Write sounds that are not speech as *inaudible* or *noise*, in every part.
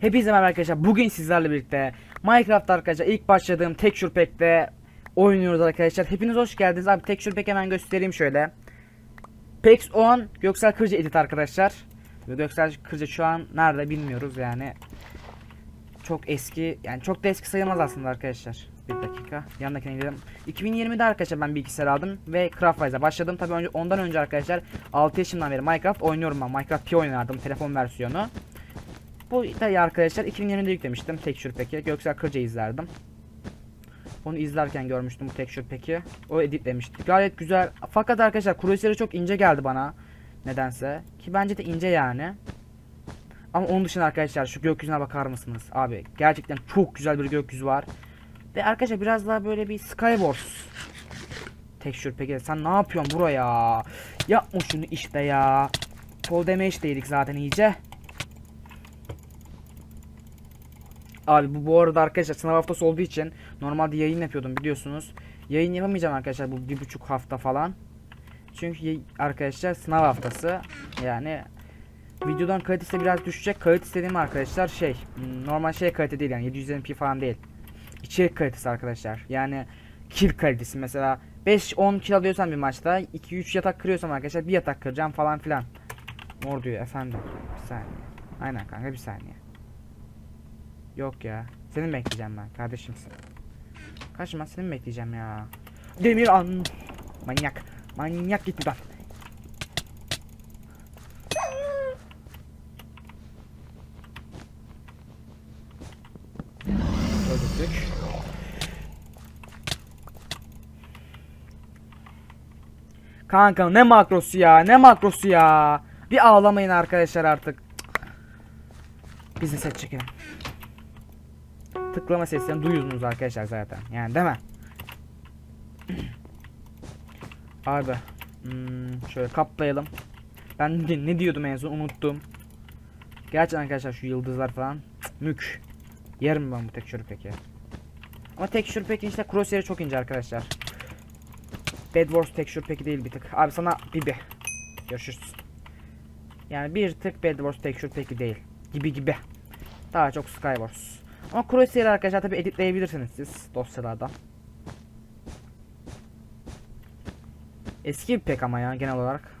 Hepinize merhaba arkadaşlar. Bugün sizlerle birlikte Minecraft arkadaşlar ilk başladığım Texture Pack'te oynuyoruz arkadaşlar. Hepiniz hoş geldiniz. Abi Texture Pack hemen göstereyim şöyle. Pex 10 Göksel Kırca edit arkadaşlar. Göksel Kırca şu an nerede bilmiyoruz yani. Çok eski yani çok da eski sayılmaz aslında arkadaşlar. Bir dakika. Yanındakine gidelim. 2020'de arkadaşlar ben bilgisayar aldım ve Craftwise'a başladım. Tabii önce, ondan önce arkadaşlar 6 yaşımdan beri Minecraft oynuyorum ben. Minecraft P oynardım telefon versiyonu. Bu da arkadaşlar 2020'de yüklemiştim Texture Pack'i. Göksel Kırca izlerdim. Onu izlerken görmüştüm bu Texture Pack'i. O editlemişti. Gayet güzel. Fakat arkadaşlar Crusader'ı çok ince geldi bana. Nedense. Ki bence de ince yani. Ama onun dışında arkadaşlar şu gökyüzüne bakar mısınız? Abi gerçekten çok güzel bir gökyüzü var. Ve arkadaşlar biraz daha böyle bir Skywars Texture Pack'i. Sen ne yapıyorsun buraya? Yapma şunu işte ya. Fall damage'deydik zaten iyice. Abi bu bu arada arkadaşlar sınav haftası olduğu için normalde yayın yapıyordum biliyorsunuz. Yayın yapamayacağım arkadaşlar bu bir buçuk hafta falan. Çünkü arkadaşlar sınav haftası yani videodan kalitesi biraz düşecek. Kalite istediğim arkadaşlar şey hmm, normal şey kalite değil yani 720p falan değil. İçerik kalitesi arkadaşlar. Yani kill kalitesi mesela 5-10 kill alıyorsam bir maçta 2-3 yatak kırıyorsam arkadaşlar bir yatak kıracağım falan filan. Mor diyor efendim. Bir saniye. Aynen kanka bir saniye. Yok ya. Seni bekleyeceğim ben kardeşimsin. Kaçma seni bekleyeceğim ya. Demir an. Manyak. Manyak git buradan. Kanka ne makrosu ya ne makrosu ya. Bir ağlamayın arkadaşlar artık. Biz de set çekelim. Tıklama seslerini duyuyorsunuz arkadaşlar zaten. Yani değil mi? Abi. Hmm, şöyle kaplayalım. Ben ne, ne diyordum en son unuttum. Gerçekten arkadaşlar şu yıldızlar falan. cık, Mük. Yerim ben bu texture peki. Ama texture peki işte crosshair'i çok ince arkadaşlar. Bed Wars texture peki değil bir tık. Abi sana Bibi. Görüşürüz. Yani bir tık Bed Wars texture peki değil. Gibi gibi. Daha çok Skywars. Ama Crosshair arkadaşlar tabi editleyebilirsiniz siz dosyalardan. Eski bir pek ama ya genel olarak.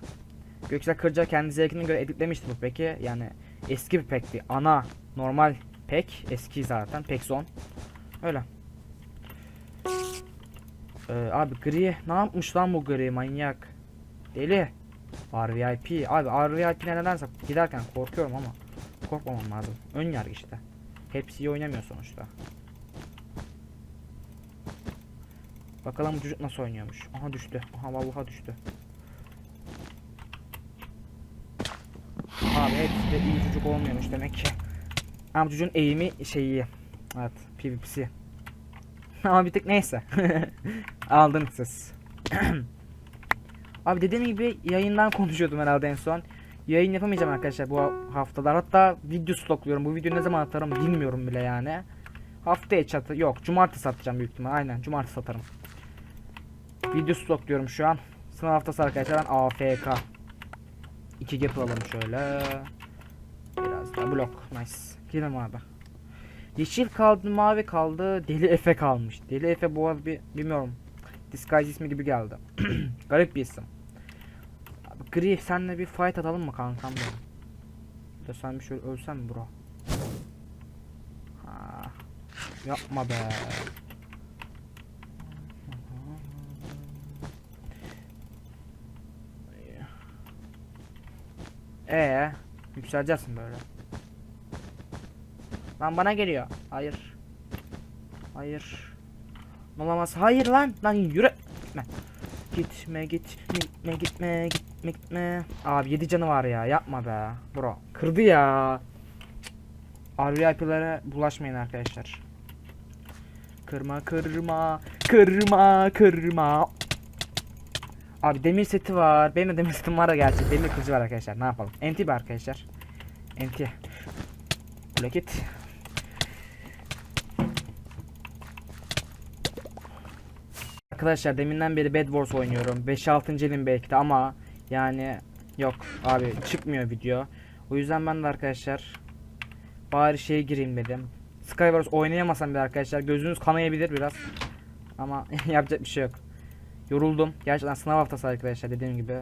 Göksel Kırca kendi zevkine göre editlemişti bu peki. Yani eski bir pekti. Ana normal pek. Eski zaten. Pek son. Öyle. Ee, abi gri ne yapmış lan bu gri manyak. Deli. RVIP. Abi RVIP'ne nedense giderken korkuyorum ama korkmamam lazım. Ön yargı işte. Hepsi oynamıyor sonuçta. Bakalım bu çocuk nasıl oynuyormuş. Aha düştü. Aha vallahi düştü. Abi hepsi de iyi çocuk olmuyormuş demek ki. Ama çocuğun eğimi şey iyi. Evet PvP'si. *laughs* Ama bir tık neyse. *laughs* Aldınız siz. *clears throat* Abi dediğim gibi yayından konuşuyordum herhalde en son. Yayın yapamayacağım arkadaşlar bu haftalar. Hatta video stokluyorum. Bu videoyu ne zaman atarım bilmiyorum bile yani. Haftaya çatı yok. Cumartesi atacağım büyük ihtimal. Aynen cumartesi atarım. Video stokluyorum şu an. Sınav haftası arkadaşlar ben AFK. 2 gap alalım şöyle. Biraz da blok. Nice. Gidelim abi. Yeşil kaldı, mavi kaldı, deli Efe kalmış. Deli Efe bu arada bir bilmiyorum. Disguise ismi gibi geldi. *clears throat* Garip bir isim. Gri senle bir fight atalım mı kankam benim? De sen bir şöyle ölsen mi bro? Ha, yapma be. Ee, yükseleceksin böyle. Lan bana geliyor. Hayır. Hayır. Olamaz. Hayır lan. Lan yürü. Gitme. Gitme git. Gitme gitme gitme gitme. Abi 7 canı var ya. Yapma be. Bro. Kırdı ya. RVIP'lere bulaşmayın arkadaşlar. Kırma kırma. Kırma kırma. Abi demir seti var. Benim de demir setim var da gerçi. Demir kılıcı var arkadaşlar. Ne yapalım? NT bir arkadaşlar. NT. Blokit. Arkadaşlar deminden beri Bed Wars oynuyorum. 5-6. elim belki de ama yani yok abi çıkmıyor video. O yüzden ben de arkadaşlar Bari şeye gireyim dedim. Skywars oynayamasam bile arkadaşlar gözünüz kanayabilir biraz. Ama *laughs* yapacak bir şey yok. Yoruldum. Gerçekten sınav haftası arkadaşlar dediğim gibi.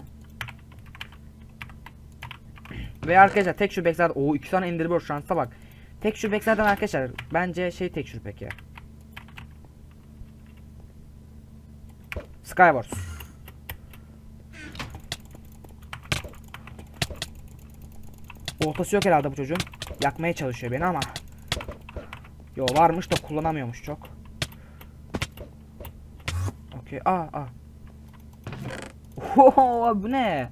Ve arkadaşlar tek şu back'lerden o iki tane Enderpearl şansa bak. Tek şu back'lerden arkadaşlar bence şey tek şu peki. Skywars. Oltası yok herhalde bu çocuğun. Yakmaya çalışıyor beni ama. Yo varmış da kullanamıyormuş çok. Okey. Aa aa. Oho bu ne?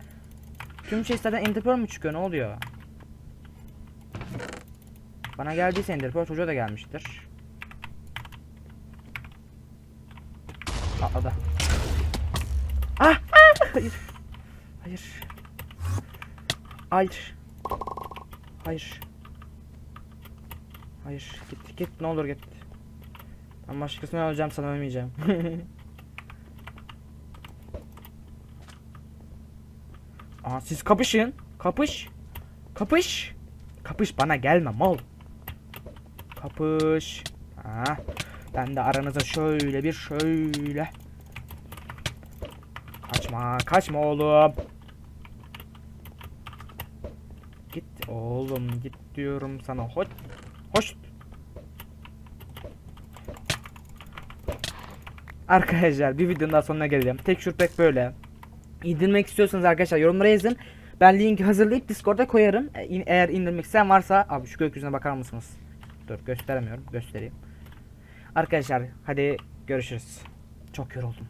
Tüm chestlerden Enderpearl mü çıkıyor? Ne oluyor? Bana geldiyse Enderpearl çocuğa da gelmiştir. Atladı. Ah! ah! Hayır. Hayır. Hayır. Hayır. Hayır. Git git ne olur git. Ben başkasına öleceğim sana ölmeyeceğim. *laughs* Aa siz kapışın. Kapış. Kapış. Kapış bana gelme mal. Kapış. Ha. Ben de aranıza şöyle bir şöyle. Kaçma, kaçma oğlum. Git oğlum, git diyorum sana. Hoş. Hoş. Arkadaşlar bir videonun daha sonuna gelelim. Tek şurpek böyle. İndirmek istiyorsanız arkadaşlar yorumlara yazın. Ben linki hazırlayıp Discord'a koyarım. E, Eğer indirmek isteyen varsa abi şu gökyüzüne bakar mısınız? Dur gösteremiyorum. Göstereyim. Arkadaşlar hadi görüşürüz. Çok yoruldum.